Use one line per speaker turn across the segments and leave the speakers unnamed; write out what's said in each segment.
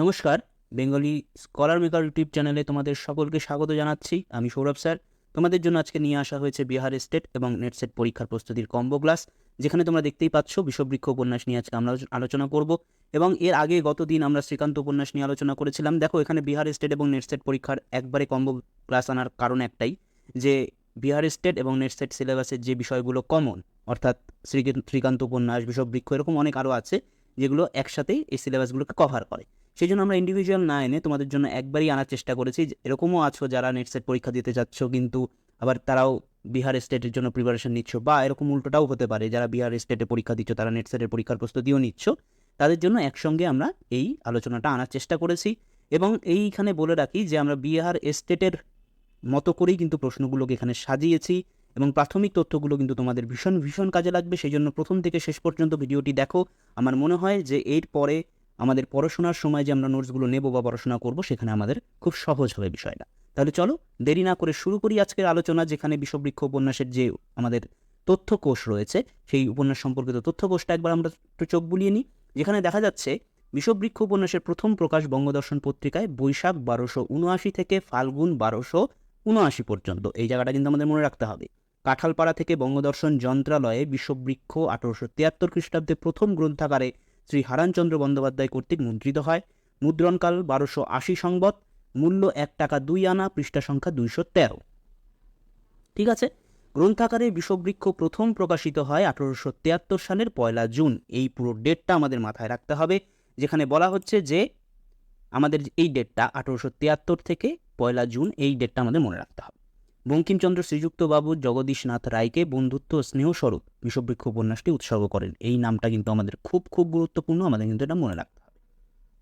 নমস্কার, Bengali scholar maker YouTube চ্যানেলে তোমাদের সকলকে স্বাগত জানাচ্ছি। আমি সৌরভ স্যার। তোমাদের জন্য আজকে নিয়ে আসা হয়েছে বিহার স্টেট এবং নেট সেট পরীক্ষার প্রস্তুতির কম্বো ক্লাস। যেখানে তোমরা দেখতেই পাচ্ছ, বিশ্ববৃক্ষ উপন্যাস নিয়ে আজকে আমরা আলোচনা করব এবং এর আগে গত দিন আমরা শ্রীকান্ত উপন্যাস নিয়ে আলোচনা করেছিলাম। দেখো, এখানে বিহার স্টেট এবং নেট সেট পরীক্ষার একবারে কম্বো ক্লাস আনার কারণ একটাই যে বিহার স্টেট এবং নেট সেট সিলেবাসের যে বিষয়গুলো কমন অর্থাৎ শ্রী শ্রীকান্ত উপন্যাস বিষবৃক্ষ এরকম অনেক আরও আছে যেগুলো একসাথেই এই সিলেবাসগুলোকে কভার করে। সেই জন্য আমরা ইন্ডিভিজুয়াল না এনে তোমাদের জন্য একবারই আনার চেষ্টা করেছি। এরকমও আছো যারা নেট সেট পরীক্ষা দিতে যাচ্ছ, কিন্তু আবার তারাও বিহার স্টেটের জন্য প্রিপারেশন নিচ্ছ, বা এরকম উল্টোটাও হতে পারে। যারা বিহার স্টেটে পরীক্ষা দিচ্ছ, তারা নেট সেটের পরীক্ষার প্রস্তুতিও নিচ্ছ, তাদের জন্য একসঙ্গে আমরা এই আলোচনাটা আনার চেষ্টা করেছি। এবং এইখানে বলে রাখি যে আমরা বিহার স্টেটের মতো করেই কিন্তু প্রশ্নগুলোকে এখানে সাজিয়েছি এবং প্রাথমিক তথ্যগুলো কিন্তু তোমাদের ভীষণ ভীষণ কাজে লাগবে। সেই জন্য প্রথম থেকে শেষ পর্যন্ত ভিডিওটি দেখো। আমার মনে হয় যে এর পরে আমাদের পড়াশোনার সময় যে আমরা নোটসগুলো নেব বা পড়াশোনা করব, সেখানে আমাদের খুব সহজ হবে বিষয়টা। তাহলে চলো, দেরি না করে শুরু করি আজকের আলোচনা, যেখানে বিশ্ববৃক্ষ উপন্যাসের যে আমাদের তথ্যকোষ রয়েছে, সেই উপন্যাস সম্পর্কিত তথ্যকোষটা একবার আমরা একটু চোখ বুলিয়ে নিই। যেখানে দেখা যাচ্ছে, বিশ্ববৃক্ষ উপন্যাসের প্রথম প্রকাশ বঙ্গদর্শন পত্রিকায় বৈশাখ বারোশো উনআশি থেকে ফাল্গুন বারোশো উনআশি পর্যন্ত। এই জায়গাটা কিন্তু আমাদের মনে রাখতে হবে। কাঁঠালপাড়া থেকে বঙ্গদর্শন যন্ত্রালয়ে বিশ্ববৃক্ষ আঠারোশো তিয়াত্তর খ্রিস্টাব্দে প্রথম গ্রন্থাগারে শ্রী হারানচন্দ্র বন্দ্যোপাধ্যায় কর্তৃক মুদ্রিত হয়। মুদ্রণকাল বারোশো আশি সংবৎ, মূল্য এক টাকা দুই আনা, পৃষ্ঠা সংখ্যা দুইশো তেরো। ঠিক আছে? গ্রন্থাকারে বিষবৃক্ষ প্রথম প্রকাশিত হয় আঠারোশো তিয়াত্তর সালের পয়লা জুন। এই পুরো ডেটটা আমাদের মাথায় রাখতে হবে, যেখানে বলা হচ্ছে যে আমাদের এই ডেটটা আঠারোশো তিয়াত্তর থেকে পয়লা জুন, এই ডেটটা আমাদের মনে রাখতে হবে। বঙ্কিমচন্দ্র শ্রীযুক্ত বাবু জগদীশনাথ রায়কে বন্ধুত্ব স্নেহস্বরূপ বিষবৃক্ষ উপন্যাসটি উৎসর্গ করেন। এই নামটা কিন্তু আমাদের খুব খুব গুরুত্বপূর্ণ, আমাদের কিন্তু এটা মনে রাখতে হবে।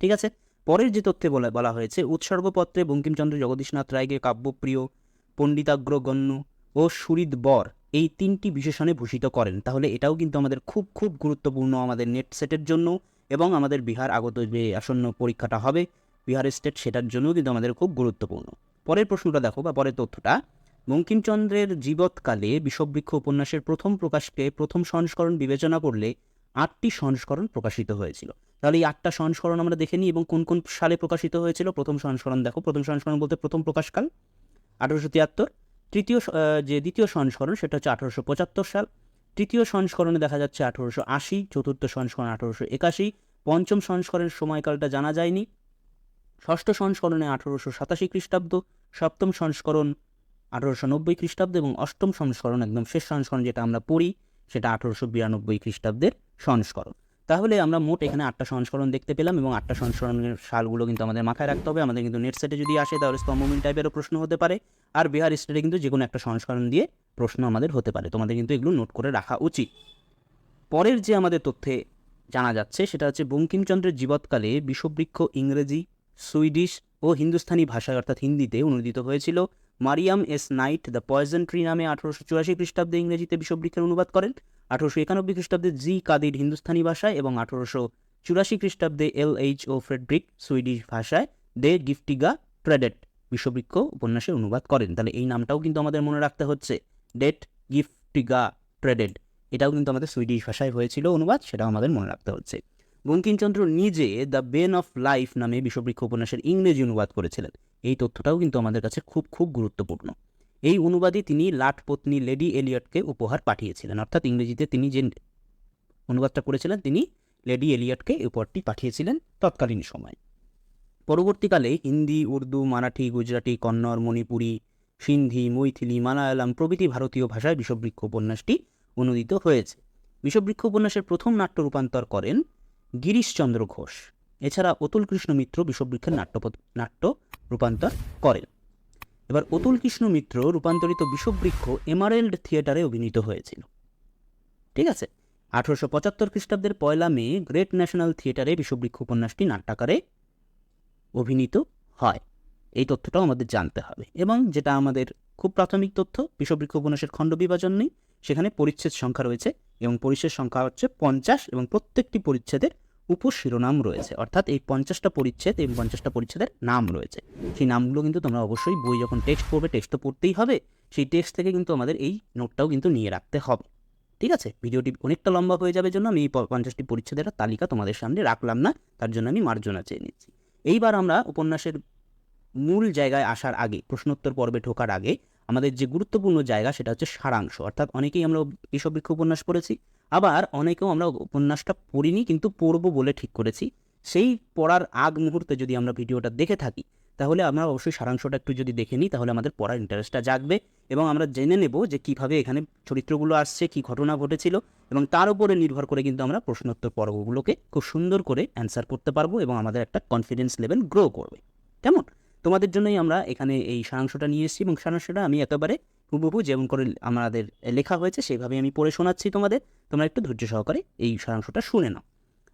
ঠিক আছে? পরের যে তথ্যে বলা বলা হয়েছে, উৎসর্গপত্রে বঙ্কিমচন্দ্র জগদীশনাথ রায়কে কাব্যপ্রিয় পণ্ডিতাগ্রগণ্য ও সুরিদ বর এই তিনটি বিশেষণে ভূষিত করেন। তাহলে এটাও কিন্তু আমাদের খুব খুব গুরুত্বপূর্ণ আমাদের নেট সেটের জন্য এবং আমাদের বিহার আগত যে আসন্ন পরীক্ষাটা হবে বিহার স্টেট সেটার জন্যও কিন্তু আমাদের খুব গুরুত্বপূর্ণ। পরের প্রশ্নটা দেখো বা পরের তথ্যটা বঙ্কিমচন্দ্রের জীবৎকালে বিষবৃক্ষ উপন্যাসের প্রথম প্রকাশকে প্রথম সংস্করণ বিবেচনা করলে আটটি সংস্করণ প্রকাশিত হয়েছিল। তাহলে এই আটটা সংস্করণ আমরা দেখে নিই এবং কোন কোন সালে প্রকাশিত হয়েছিল? প্রথম সংস্করণ দেখো। প্রথম সংস্করণ বলতে প্রথম প্রকাশকাল, আঠারোশো তিয়াত্তর। তৃতীয় যে দ্বিতীয় সংস্করণ, সেটা হচ্ছে আঠারোশো পঁচাত্তর সাল। তৃতীয় সংস্করণে দেখা যাচ্ছে আঠারোশো আশি, চতুর্থ সংস্করণ আঠারোশো একাশি। পঞ্চম সংস্করণের সময়কালটা জানা যায়নি। ষষ্ঠ সংস্করণে আঠারোশো সাতাশি খ্রিস্টাব্দ। সপ্তম সংস্করণ আঠারোশো নব্বই খ্রিস্টাব্দ এবং অষ্টম সংস্করণ, একদম শেষ সংস্করণ যেটা আমরা পড়ি, সেটা আঠারোশো বিরানব্বই খ্রিস্টাব্দের সংস্করণ। তাহলে আমরা মোট এখানে আটটা সংস্করণ দেখতে পেলাম এবং আটটা সংস্করণের সালগুলো কিন্তু আমাদের মাথায় রাখতে হবে। আমাদের কিন্তু নেট সেটে যদি আসে, তাহলে স্তম্ভমিল টাইপেরও প্রশ্ন হতে পারে। আর বিহার স্টেটে কিন্তু যে কোনো একটা সংস্করণ দিয়ে প্রশ্ন আমাদের হতে পারে। তোমাদের কিন্তু এগুলো নোট করে রাখা উচিত। পরের যে আমাদের তথ্যে জানা যাচ্ছে, সেটা হচ্ছে বঙ্কিমচন্দ্রের জীবৎকালে বিষবৃক্ষ ইংরেজি, সুইডিশ ও হিন্দুস্তানি ভাষায়, অর্থাৎ হিন্দিতে অনুদিত হয়েছিল। Mariam S Knight the poison tree নামে আঠারোশো চুরাশি খ্রিস্টাব্দে ইংরেজিতে বিশ্ববৃক্ষের অনুবাদ করেন। আঠারোশো একানব্বই খ্রিস্টাব্দে জি কাদির হিন্দুস্তানি ভাষায় এবং আঠারোশো চুরাশি খ্রিস্টাব্দে L H O Frederick Swedish ভাষায় দে গিফটিগা ট্রেডেট বিশ্ববৃক্ষ উপন্যাসের অনুবাদ করেন। তাহলে এই নামটাও কিন্তু আমাদের মনে রাখতে হচ্ছে। ডেট গিফটিগা ট্রেডেড এটাও কিন্তু আমাদের সুইডিশ ভাষায় হয়েছিল অনুবাদ, সেটাও আমাদের মনে রাখতে হচ্ছে। বঙ্কিমচন্দ্র নিজে দ্য বেন অফ লাইফ নামে বিষবৃক্ষ উপন্যাসের ইংরেজি অনুবাদ করেছিলেন। এই তথ্যটাও কিন্তু আমাদের কাছে খুব খুব গুরুত্বপূর্ণ। এই অনুবাদে তিনি লাট পত্নী লেডি এলিয়টকে উপহার পাঠিয়েছিলেন। অর্থাৎ ইংরেজিতে তিনি যে অনুবাদটা করেছিলেন, তিনি লেডি এলিয়টকে উপহারটি পাঠিয়েছিলেন তৎকালীন সময়। পরবর্তীকালে হিন্দি, উর্দু, মারাঠি, গুজরাটি, কন্নড়, মণিপুরি, সিন্ধি, মৈথিলি, মালায়ালাম প্রভৃতি ভারতীয় ভাষায় বিষবৃক্ষ উপন্যাসটি অনুদিত হয়েছে। বিষবৃক্ষ উপন্যাসের প্রথম নাট্য রূপান্তর করেন গিরিশচন্দ্র ঘোষ। এছাড়া অতুল কৃষ্ণ মিত্র বিষবৃক্ষের নাট্য নাট্য রূপান্তর করেন। এবার অতুল কৃষ্ণ মিত্র রূপান্তরিত বিশ্ববৃক্ষ এমারেল্ড থিয়েটারে অভিনীত হয়েছিল। ঠিক আছে? আঠারোশো পঁচাত্তর খ্রিস্টাব্দের পয়লা মে গ্রেট ন্যাশনাল থিয়েটারে বিশ্ববৃক্ষ উপন্যাসটি নাট্যাকারে অভিনীত হয়। এই তথ্যটাও আমাদের জানতে হবে এবং যেটা আমাদের খুব প্রাথমিক তথ্য, বিশ্ববৃক্ষ উপন্যাসের খণ্ড বিভাজন নেই, সেখানে পরিচ্ছেদ সংখ্যা রয়েছে এবং পরিচ্ছেদ সংখ্যা হচ্ছে পঞ্চাশ এবং প্রত্যেকটি পরিচ্ছেদের উপশিরোনাম রয়েছে। অর্থাৎ এই পঞ্চাশটা পরিচ্ছেদ এবং পঞ্চাশটা পরিচ্ছেদের নাম রয়েছে। সেই নামগুলো কিন্তু তোমরা অবশ্যই বই যখন টেক্সট পড়বে টেক্সট তো পড়তেই হবে। সেই টেক্সট থেকে কিন্তু আমাদের এই নোটটাও কিন্তু নিয়ে রাখতে হবে। ঠিক আছে? ভিডিওটি অনেকটা লম্বা হয়ে যাবে জন্য আমি এই পঞ্চাশটি পরিচ্ছেদের তালিকা তোমাদের সামনে রাখলাম না। তার জন্য আমি মার্জনা চেয়ে নিচ্ছি। এইবার আমরা উপন্যাসের মূল জায়গায় আসার আগে, প্রশ্নোত্তর পর্বে ঢোকার আগে আমাদের যে গুরুত্বপূর্ণ জায়গা সেটা হচ্ছে সারাংশ। অর্থাৎ অনেকেই আমরা বিষবৃক্ষ উপন্যাস পড়েছি, আবার অনেকেও আমরা উপন্যাসটা পড়িনি কিন্তু পড়ব বলে ঠিক করেছি। সেই পড়ার আগ মুহূর্তে যদি আমরা ভিডিওটা দেখে থাকি, তাহলে আমরা অবশ্যই সারাংশটা একটু যদি দেখে নিই, তাহলে আমাদের পড়ার ইন্টারেস্টটা জাগবে এবং আমরা জেনে নেব যে কীভাবে এখানে চরিত্রগুলো আসছে, কি ঘটনা ঘটেছিল এবং তার উপরে নির্ভর করে কিন্তু আমরা প্রশ্নোত্তর পর্বগুলোকে খুব সুন্দর করে অ্যান্সার করতে পারব এবং আমাদের একটা কনফিডেন্স লেভেল গ্রো করবে। কেমন? তোমাদের জন্যই আমরা এখানে এই সারাংশটা নিয়ে এসেছি এবং সারাংশটা আমি একেবারে হুবহু যেমন করে আমাদের লেখা হয়েছে সেইভাবে আমি পড়ে শোনাচ্ছি তোমাদের। তোমরা একটু ধৈর্য সহকারে এই সারাংশটা শুনে নাও।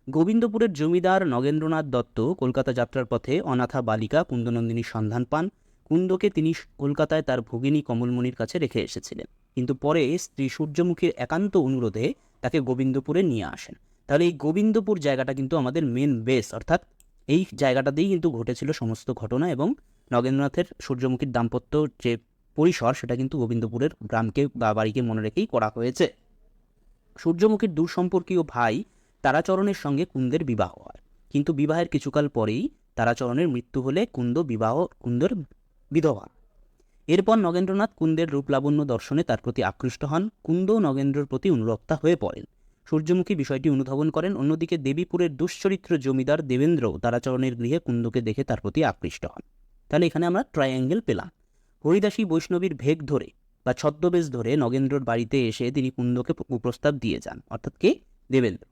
গোবিন্দপুরের জমিদার নগেন্দ্রনাথ দত্ত কলকাতা যাত্রার পথে অনাথা বালিকা কুন্দনন্দিনীর সন্ধান পান। কুন্দকে তিনি কলকাতায় তার ভগিনী কমলমণির কাছে রেখে এসেছিলেন। কিন্তু পরে স্ত্রী সূর্যমুখীর একান্ত অনুরোধে তাকে গোবিন্দপুরে নিয়ে আসেন। তাহলে এই গোবিন্দপুর জায়গাটা কিন্তু আমাদের মেন বেস অর্থাৎ এই জায়গাটাতেই কিন্তু ঘটেছিল সমস্ত ঘটনা এবং নগেন্দ্রনাথের সূর্যমুখীর দাম্পত্য যে পরিসর, সেটা কিন্তু গোবিন্দপুরের গ্রামকে বা বাড়িকে মনে রেখেই করা হয়েছে। সূর্যমুখীর দূরসম্পর্কীয় ভাই তারাচরণের সঙ্গে কুন্দের বিবাহ হয়। কিন্তু বিবাহের কিছুকাল পরেই তারাচরণের মৃত্যু হলে কুন্দ বিবাহ, কুন্দর বিধবা। এরপর নগেন্দ্রনাথ কুন্দের রূপলাবণ্য দর্শনে তার প্রতি আকৃষ্ট হন। কুন্দ নগেন্দ্রর প্রতি অনুরক্তা হয়ে পড়েন। সূর্যমুখী বিষয়টি অনুধাবন করেন। অন্যদিকে দেবীপুরের দুশ্চরিত্র জমিদার দেবেন্দ্র তারাচরণের গৃহে কুন্দকে দেখে তার প্রতি আকৃষ্ট হন। তাহলে এখানে আমরা ট্রায়াঙ্গেল পেলাম। হরিদাসী বৈষ্ণবীর ভেগ ধরে বা ছদ্মবেশ ধরে নগেন্দ্রর বাড়িতে এসে তিনি কুন্দকে কুপ্রস্তাব দিয়ে যান, অর্থাৎ কে? দেবেন্দ্র।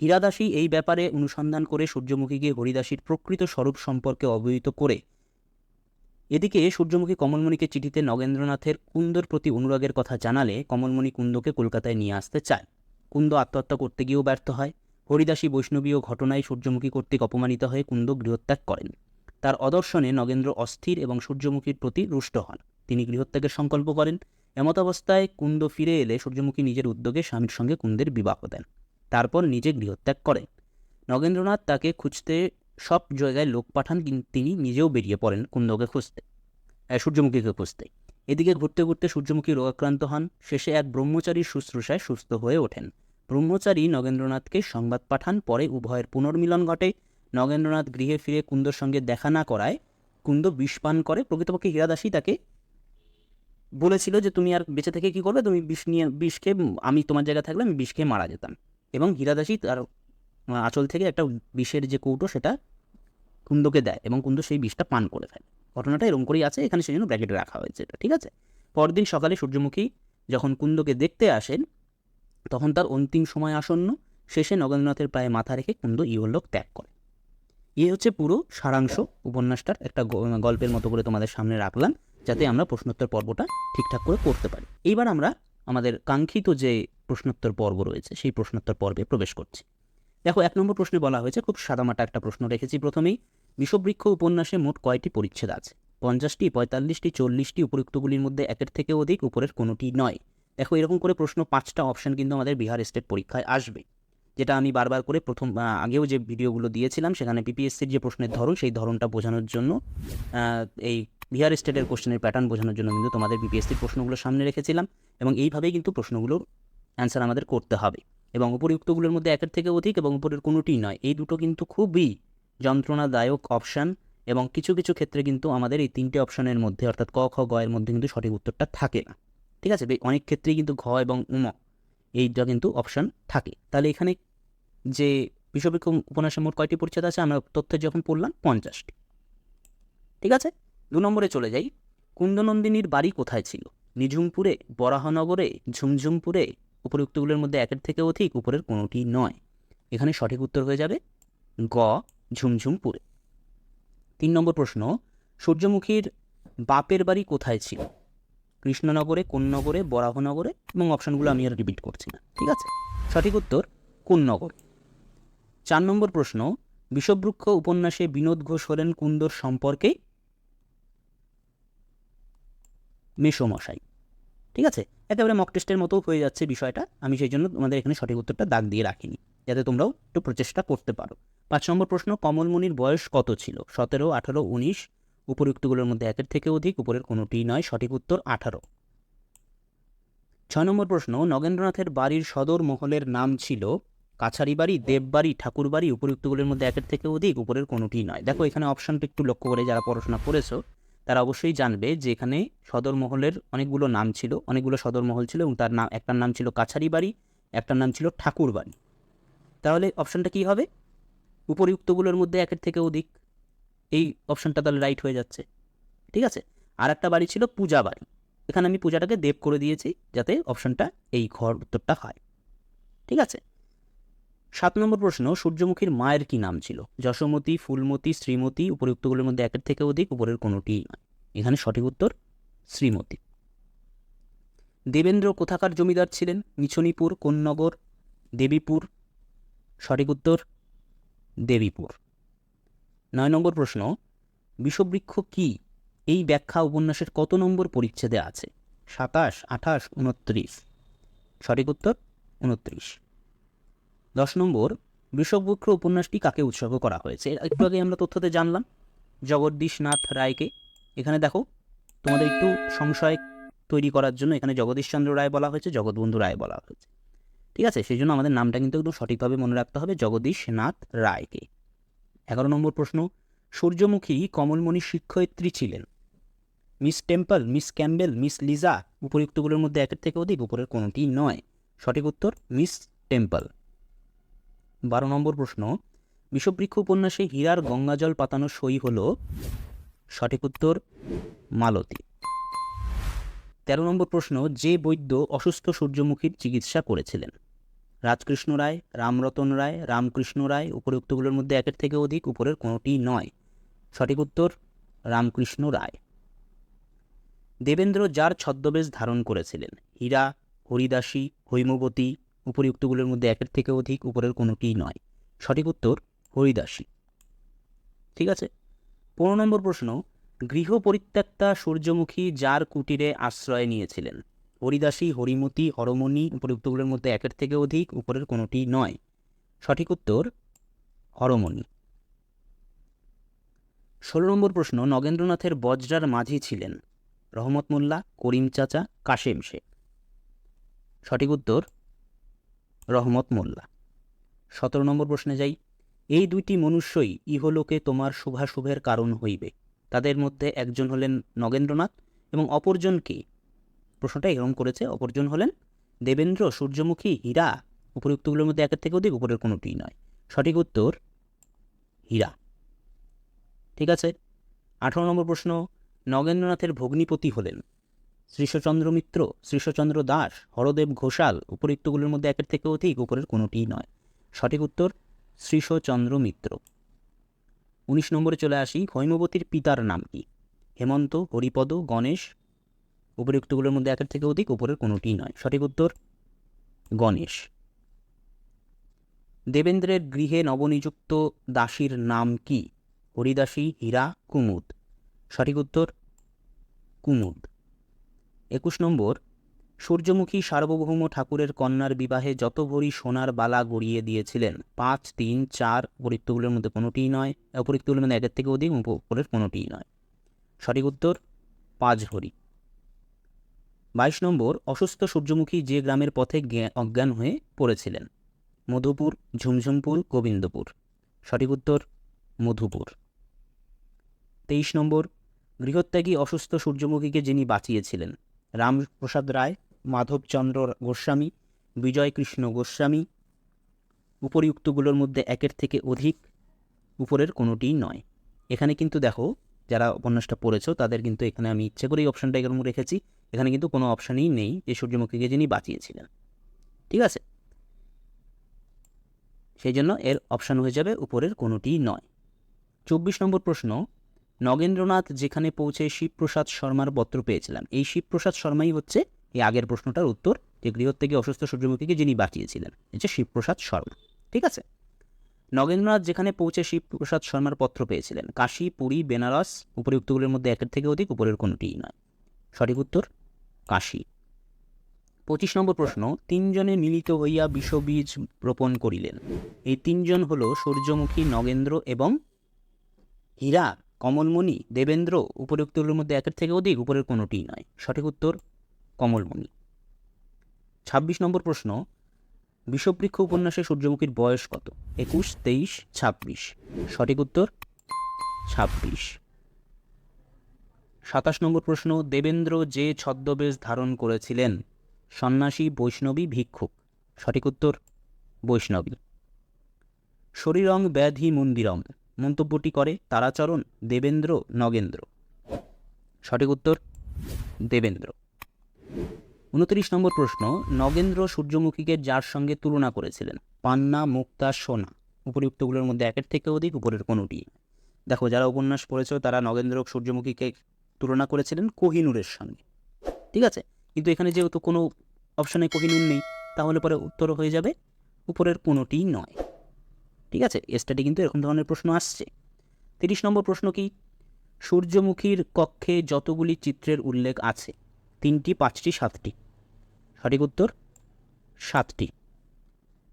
হীরাদাসী এই ব্যাপারে অনুসন্ধান করে সূর্যমুখীকে হরিদাসীর প্রকৃত স্বরূপ সম্পর্কে অবহিত করে এদিকে সূর্যমুখী কমলমণিকে চিঠিতে নগেন্দ্রনাথের কুন্দর প্রতি অনুরাগের কথা জানালে কমলমণি কুন্দকে কলকাতায় নিয়ে আসতে চায়। কুন্দ আত্মহত্যা করতে গিয়েও ব্যর্থ হয়। হরিদাসী বৈষ্ণবীয় ঘটনায় সূর্যমুখী কর্তৃক অপমানিত হয়ে কুন্দ গৃহত্যাগ করেন। তার অদর্শনে নগেন্দ্র অস্থির এবং সূর্যমুখীর প্রতি রুষ্ট হন। তিনি গৃহত্যাগের সংকল্প করেন। এমতাবস্থায় কুন্দ ফিরে এলে সূর্যমুখী নিজের উদ্যোগে স্বামীর সঙ্গে কুন্দের বিবাহ দেন। তারপর নিজে গৃহত্যাগ করেন। নগেন্দ্রনাথ তাকে খুঁজতে সব জায়গায় লোক পাঠান তিনি নিজেও বেরিয়ে পড়েন কুন্দকে খুঁজতে সূর্যমুখীকে খুঁজতে। এদিকে ঘুরতে ঘুরতে সূর্যমুখী রোগাক্রান্ত হন। শেষে এক ব্রহ্মচারীর শুশ্রূষায় সুস্থ হয়ে ওঠেন। ব্রহ্মচারী নগেন্দ্রনাথকে সংবাদ পাঠান, পরে উভয়ের পুনর্মিলন ঘটে। নগেন্দ্রনাথ গৃহে ফিরে কুন্দর সঙ্গে দেখা না করায় কুন্দ বিষ পান করে। প্রকৃতপক্ষে হীরাদাসী তাকে বলেছিল যে, তুমি আর বেঁচে থেকে কি করবে? তুমি বিষ নিয়ে, বিষ খেয়ে, আমি তোমার জায়গায় থাকলে আমি বিষ খেয়ে মারা যেতাম। এবং হীরাদাসী তার আঁচল থেকে একটা বিষের যে কৌটো, সেটা কুন্দকে দেয় এবং কুন্দ সেই বিষটা পান করে ফেলে। ঘটনাটা এরকম করেই আছে, এখানে সেই জন্য ব্র্যাকেটে রাখা হয়েছে এটা, ঠিক আছে? পরদিন সকালে সূর্যমুখী যখন কুন্দকে দেখতে আসেন তখন তার অন্তিম সময় আসন্ন। শেষে নগেন্দ্রনাথের প্রায় মাথা রেখে কুন্দ ইহলোক ত্যাগ করে। এই হচ্ছে পুরো সারাংশ উপন্যাসটার একটা গল্পের মতো করে তোমাদের সামনে রাখলাম, যাতে আমরা প্রশ্নোত্তর পর্বটা ঠিকঠাক করে করতে পারি। এইবার আমরা আমাদের কাঙ্ক্ষিত যে প্রশ্নোত্তর পর্ব রয়েছে, সেই প্রশ্নোত্তর পর্বে প্রবেশ করছি। দেখো, এক নম্বর প্রশ্নে বলা হয়েছে, খুব সাদামাটা একটা প্রশ্ন রেখেছি প্রথমেই। বিষবৃক্ষ উপন্যাসে মোট কয়টি পরিচ্ছেদ আছে? পঞ্চাশটি, পঁয়তাল্লিশটি, চল্লিশটি উপযুক্তগুলির মধ্যে একের থেকে অধিক, উপরের কোনোটি নয়। দেখো, এরকম করে প্রশ্ন পাঁচটা অপশন কিন্তু আমাদের বিহার স্টেট পরীক্ষায় আসবে। যেটা আমি বারবার করে প্রথম আগেও যে ভিডিওগুলো দিয়েছিলাম, সেখানে পিপিএসসির যে প্রশ্নের ধরন, সেই ধরনটা বোঝানোর জন্য এই বিহার স্টেটের কোশ্চেনের প্যাটার্ন বোঝানোর জন্য কিন্তু তোমাদের বিপিএসসির প্রশ্নগুলো সামনে রেখেছিলাম এবং এইভাবেই কিন্তু প্রশ্নগুলোর অ্যান্সার আমাদের করতে হবে। এবং উপরিউক্তগুলোর মধ্যে একের থেকে অধিক এবং উপরের কোনোটিই নয়। এই দুটো কিন্তু খুবই যন্ত্রণাদায়ক অপশান এবং কিছু কিছু ক্ষেত্রে কিন্তু আমাদের এই তিনটে অপশনের মধ্যে, অর্থাৎ ক, খ, গ এর মধ্যে কিন্তু সঠিক উত্তরটা থাকে না। ঠিক আছে? অনেক ক্ষেত্রেই কিন্তু ঘ এবং উম এইটা কিন্তু অপশান থাকে। তাহলে এখানে যে বিশ্ববিক্ষ উপন্যাসের মোট কয়টি পরিচ্ছেদ আছে? আমরা তথ্য যখন পড়লাম পঞ্চাশটি। ঠিক আছে? দু নম্বরে চলে যাই। কুন্দনন্দিনীর বাড়ি কোথায় ছিল? নিঝুমপুরে, বরাহনগরে, ঝুমঝুমপুরে, উপরুক্তগুলোর মধ্যে একের থেকে অধিক, উপরের কোনোটি নয়। এখানে সঠিক উত্তর হয়ে যাবে গ, ঝুমঝুমপুরে। তিন নম্বর প্রশ্ন, সূর্যমুখীর বাপের বাড়ি কোথায় ছিল? কৃষ্ণনগরে, কোন্নগরে বরাহনগরে এবং অপশানগুলো আমি আর রিপিট করছি না। ঠিক আছে? সঠিক উত্তর, কোন্নগর। চার নম্বর প্রশ্ন বিষবৃক্ষ উপন্যাসে বিনোদ ঘোষ হলেন কুন্দর সম্পর্কে? মেসোমশাই। ঠিক আছে? একেবারে মক টেস্টের মতো হয়ে যাচ্ছে বিষয়টা। আমি সেই জন্য তোমাদের এখানে সঠিক উত্তরটা দাগ দিয়ে রাখিনি, যাতে তোমরাও একটু প্রচেষ্টা করতে পারো। পাঁচ নম্বর প্রশ্ন, কমলমণির বয়স কত ছিল? সতেরো, আঠারো, উনিশ উপরুক্তগুলোর মধ্যে একের থেকে অধিক, উপরের কোনোটি নয়, সঠিক উত্তর আঠারো। ছয় নম্বর প্রশ্ন, নগেন্দ্রনাথের বাড়ির সদর মহলের নাম ছিল কাছারি বাড়ি, দেববাড়ি, ঠাকুর বাড়ি উপযুক্তগুলির মধ্যে একের থেকে অধিক, উপরের কোনোটি নয়। দেখো, এখানে অপশনটা একটু লক্ষ্য করে যারা পড়াশোনা করেছ, তারা অবশ্যই জানবে যে এখানে সদর মহলের অনেকগুলো নাম ছিল, অনেকগুলো সদর মহল ছিল এবং তার নাম, একটার নাম ছিল কাছারি বাড়ি, একটার নাম ছিল ঠাকুর বাড়ি। তাহলে অপশনটা কি হবে? উপরিউক্তগুলোর মধ্যে একের থেকে অধিক এই অপশনটা তাহলে রাইট হয়ে যাচ্ছে, ঠিক আছে? আর একটা বাড়ি ছিল পূজা বাড়ি, এখানে আমি পূজাটাকে দেব করে দিয়েছি যাতে অপশনটা এই ঘর উত্তরটা হয়, ঠিক আছে? সাত নম্বর প্রশ্ন, সূর্যমুখীর মায়ের কি নাম ছিল? যশোমতী, ফুলমতী, শ্রীমতী উপযুক্তগুলোর মধ্যে একের থেকে অধিক, উপরের কোনোটিই নয়। এখানে সঠিক উত্তর, শ্রীমতী। দেবেন্দ্র কোথাকার জমিদার ছিলেন? মিছনীপুর, কোন্নগর, দেবীপুর, সঠিক উত্তর, দেবীপুর। নয় নম্বর প্রশ্ন বিষবৃক্ষ কি? এই ব্যাখ্যা উপন্যাসের কত নম্বর পরিচ্ছেদে আছে? সাতাশ, আঠাশ উনত্রিশ সঠিক উত্তর উনত্রিশ দশ নম্বর বৃষভবৃক্ষ উপন্যাসটি কাকে উৎসর্গ করা হয়েছে? একটু আগে আমরা তথ্যতে জানলাম জগদীশনাথ রায়কে। এখানে দেখো, তোমাদের একটু সংশয় তৈরি করার জন্য এখানে জগদীশচন্দ্র রায় বলা হয়েছে জগৎবন্ধু রায় বলা হয়েছে। ঠিক আছে? সেই জন্য আমাদের নামটা কিন্তু একদম সঠিকভাবে মনে রাখতে হবে জগদীশনাথ রায়কে। এগারো নম্বর প্রশ্ন, সূর্যমুখী কমলমণি শিক্ষয়িত্রী ছিলেন। Miss Temple, miss Campbell, miss Liza উপযুক্তগুলোর মধ্যে একের থেকে অধিক, উপরের কোনোটি নয়। সঠিক উত্তর, মিস টেম্পল। বারো নম্বর প্রশ্ন, বিষবৃক্ষ উপন্যাসে হীরার গঙ্গাজল পাতানো সই হল? সঠিক উত্তর, মালতী। তেরো নম্বর প্রশ্ন, যে বৈদ্য অসুস্থ সূর্যমুখীর চিকিৎসা করেছিলেন? রাজকৃষ্ণ রায়, রামরতন রায়, রামকৃষ্ণ রায় উপরুক্তগুলোর মধ্যে একের থেকে অধিক, উপরের কোনোটি নয়। সঠিক উত্তর, রামকৃষ্ণ রায়। দেবেন্দ্র যার ছদ্মবেশ ধারণ করেছিলেন, হীরা, হরিদাসী, হৈমবতী, উপরিউক্তগুলোর মধ্যে একের থেকে অধিক, উপরের কোনোটিই নয়। সঠিক উত্তর, হরিদাসী। ঠিক আছে? পনেরো নম্বর প্রশ্ন গৃহ পরিত্যক্তা সূর্যমুখী যার কুটিরে আশ্রয় নিয়েছিলেন? হরিদাসী, হরিমতি, হরমণি উপরিউক্তগুলোর মধ্যে একের থেকে অধিক, উপরের কোনোটি নয়। সঠিক উত্তর, হরমণি। ষোলো নম্বর প্রশ্ন, নগেন্দ্রনাথের বজ্রার মাঝি ছিলেন। রহমত মোল্লা, করিম চাচা, কাশেম শেখ। সঠিক উত্তর, রহমত মোল্লা। সতেরো নম্বর প্রশ্নে যাই। এই দুইটি মনুষ্যই ইহলোকে তোমার শুভাশুভের কারণ হইবে। তাদের মধ্যে একজন হলেন নগেন্দ্রনাথ এবং অপরজন কে? প্রশ্নটা এরকম করেছে, অপরজন হলেন দেবেন্দ্র সূর্যমুখী হীরা। উপযুক্তগুলোর মধ্যে একের থেকে অধিক উপরের কোনোটিই নয়। সঠিক উত্তর, হীরা। ঠিক আছে? আঠারো নম্বর প্রশ্ন, নগেন্দ্রনাথের ভগ্নিপতি হলেন শ্রীশচন্দ্র মিত্র, শ্রীশচন্দ্র দাস, হরদেব ঘোষাল, উপরিক্তগুলোর মধ্যে একের থেকে অধিক উপরের কোনোটিই নয়। সঠিক উত্তর, শ্রীশচন্দ্র মিত্র। উনিশ নম্বরে চলে আসি, হৈমবতীর পিতার নাম কি? হেমন্ত, হরিপদ, গণেশ উপরিক্তগুলোর মধ্যে একের থেকে অধিক উপরের কোনোটিই নয়। সঠিক উত্তর? গণেশ। দেবেন্দ্রের গৃহে নবনিযুক্ত দাসীর নাম কি? হরিদাসী, হীরা, কুমুদ। সঠিক উত্তর? কুমুদ। একুশ নম্বর। সূর্যমুখী সার্বভৌম ঠাকুরের কন্যার বিবাহে যত ভরি সোনার বালা গড়িয়ে দিয়েছিলেন, পাঁচ, তিন, চার উপরিক্তগুলোর মধ্যে কোনোটিই নয় উপরিক্তগুলোর মধ্যে একের থেকে অধিক উপরের কোনোটিই নয়। সঠিক উত্তর? পাঁচ ভরি। বাইশ নম্বর, অসুস্থ সূর্যমুখী যে গ্রামের পথে অজ্ঞান হয়ে পড়েছিলেন। মধুপুর, ঝুমঝুমপুর, গোবিন্দপুর। সঠিক উত্তর, মধুপুর। তেইশ নম্বর, গৃহত্যাগী অসুস্থ সূর্যমুখীকে যিনি বাঁচিয়েছিলেন, রামপ্রসাদ রায় মাধবচন্দ্র গোস্বামী বিজয়কৃষ্ণ গোস্বামী, উপরিউক্তগুলোর মধ্যে একের থেকে অধিক, উপরের কোনোটিই নয়। এখানে কিন্তু দেখো যারা উপন্যাসটা পড়েছো, তাদের কিন্তু এখানে আমি ইচ্ছে করেই অপশানটা এরকম রেখেছি। এখানে কিন্তু কোনো অপশানই নেই যে সূর্যমুখীকে যিনি বাঁচিয়েছিলেন। ঠিক আছে? সেই জন্য এর অপশান হয়ে যাবে উপরের কোনোটিই নয়। চব্বিশ নম্বর প্রশ্ন, নগেন্দ্রনাথ যেখানে পৌঁছে শিবপ্রসাদ শর্মার পত্র পেয়েছিলেন, এই শিবপ্রসাদ শর্মাই হচ্ছে এই আগের প্রশ্নটার উত্তর যে গৃহ থেকে অসুস্থ সূর্যমুখীকে যিনি বাঁচিয়েছিলেন হচ্ছে শিবপ্রসাদ শর্মা। ঠিক আছে? নগেন্দ্রনাথ যেখানে পৌঁছে শিবপ্রসাদ শর্মার পত্র পেয়েছিলেন। কাশী, পুরী, বেনারস উপরিউক্তগুলোর মধ্যে একের থেকে অধিক উপরের কোনোটিই নয়। সঠিক উত্তর? কাশী। পঁচিশ নম্বর প্রশ্ন, তিনজনে মিলিত হইয়া বিষবীজ রোপণ করিলেন। এই তিনজন হল সূর্যমুখী নগেন্দ্র এবং হীরা, কমলমণি, দেবেন্দ্র উপরোক্তগুলোর মধ্যে একের থেকে অধিক উপরের কোনোটিই নয়। সঠিক উত্তর, কমলমণি। ছাব্বিশ নম্বর প্রশ্ন বিষবৃক্ষ উপন্যাসে সূর্যমুখীর বয়স কত? একুশ, তেইশ, ছাব্বিশ। সঠিক উত্তর? ছাব্বিশ। সাতাশ নম্বর প্রশ্ন, দেবেন্দ্র যে ছদ্মবেশ ধারণ করেছিলেন? সন্ন্যাসী, বৈষ্ণবী, ভিক্ষুক। সঠিক উত্তর? বৈষ্ণবী। শরীরং ব্যাধি মন্দিরম। মন্তব্যটি করে তারাচরণ, দেবেন্দ্র, নগেন্দ্র। সঠিক উত্তর? দেবেন্দ্র। উনত্রিশ নম্বর প্রশ্ন, নগেন্দ্র সূর্যমুখীকে যার সঙ্গে তুলনা করেছিলেন? পান্না, মুক্তা, সোনা। উপরিউক্তগুলোর মধ্যে একের থেকে অধিক, উপরের কোনোটি? দেখো, যারা উপন্যাস পড়েছ, তারা নগেন্দ্র সূর্যমুখীকে তুলনা করেছিলেন কোহিনুরের সঙ্গে। ঠিক আছে? কিন্তু এখানে যেহেতু কোনো অপশনে কোহিনুর নেই, তাহলে পরে উত্তর হয়ে যাবে, উপরের কোনোটিই নয়। ঠিক আছে? স্টাডি কিন্তু এরকম ধরনের প্রশ্ন আসছে। তিরিশ নম্বর প্রশ্ন কি? সূর্যমুখীর কক্ষে যতগুলি চিত্রের উল্লেখ আছে, তিনটি, পাঁচটি, সাতটি। সঠিক উত্তর? সাতটি।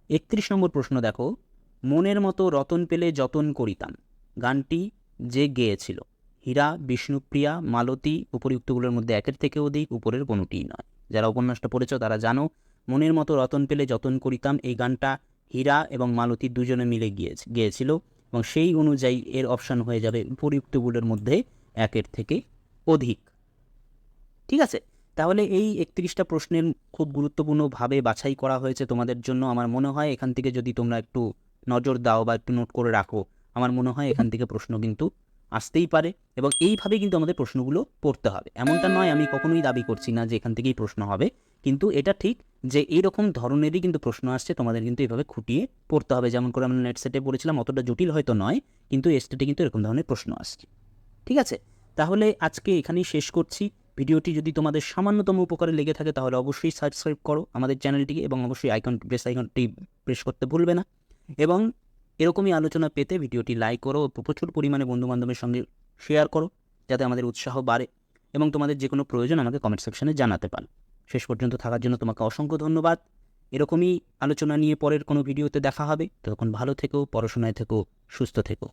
একত্রিশ নম্বর প্রশ্ন দেখো। মনের মতো রতন পেলে যতন করিতাম। গানটি যে গেয়েছিল। হীরা, বিষ্ণুপ্রিয়া, মালতী উপরিউক্তগুলোর মধ্যে একের থেকে অধিক উপরের কোনোটিই নয়। যারা উপন্যাসটা পড়েছ তারা জানো, মনের মতো রতন পেলে যতন করিতাম। এই গানটা হীরা এবং মালতী দুজনে মিলে গিয়েছে গিয়েছিল এবং সেই অনুযায়ী এর অপশান হয়ে যাবে উপরিউক্তগুলোর মধ্যে একের থেকে অধিক। ঠিক আছে? তাহলে এই একত্রিশটা প্রশ্নের খুব গুরুত্বপূর্ণভাবে বাছাই করা হয়েছে তোমাদের জন্য। আমার মনে হয় এখান থেকে যদি তোমরা একটু নজর দাও বা একটু নোট করে রাখো, আমার মনে হয় এখান থেকে প্রশ্ন কিন্তু আসতেই পারে এবং এইভাবে কিন্তু আমাদের প্রশ্নগুলো পড়তে হবে। এমনটা নয়, আমি কখনোই দাবি করছি না যে এখান থেকেই প্রশ্ন হবে, কিন্তু এটা ঠিক যে এইরকম ধরনেরই কিন্তু প্রশ্ন আসছে, তোমাদের কিন্তু এইভাবে খুঁটিয়ে পড়তে হবে। যেমন করে আমরা নেট সেটে পড়েছিলাম, অতটা জটিল হয়তো নয়, কিন্তু এস্টেটে কিন্তু এরকম ধরনের প্রশ্ন আসছে। ঠিক আছে? তাহলে আজকে এখানেই শেষ করছি। ভিডিওটি যদি তোমাদের সামান্যতম উপকারে লেগে থাকে, তাহলে অবশ্যই সাবস্ক্রাইব করো আমাদের চ্যানেলটিকে এবং অবশ্যই আইকন প্রেস আইকনটি প্রেস করতে ভুলবে না। এবং এরকমই আলোচনা পেতে ভিডিওটি লাইক করো, প্রচুর পরিমাণে বন্ধুবান্ধবের সঙ্গে শেয়ার করো, যাতে আমাদের উৎসাহ বাড়ে এবং তোমাদের যে কোনো প্রয়োজন আমাকে কমেন্ট সেকশনে জানাতে পারো। শেষ পর্যন্ত থাকার জন্য তোমাকে অসংখ্য ধন্যবাদ। এরকমই আলোচনা নিয়ে পরের কোনো ভিডিওতে দেখা হবে। ততক্ষণ ভালো থেকো, পড়াশোনায় থেকো, সুস্থ থেকো।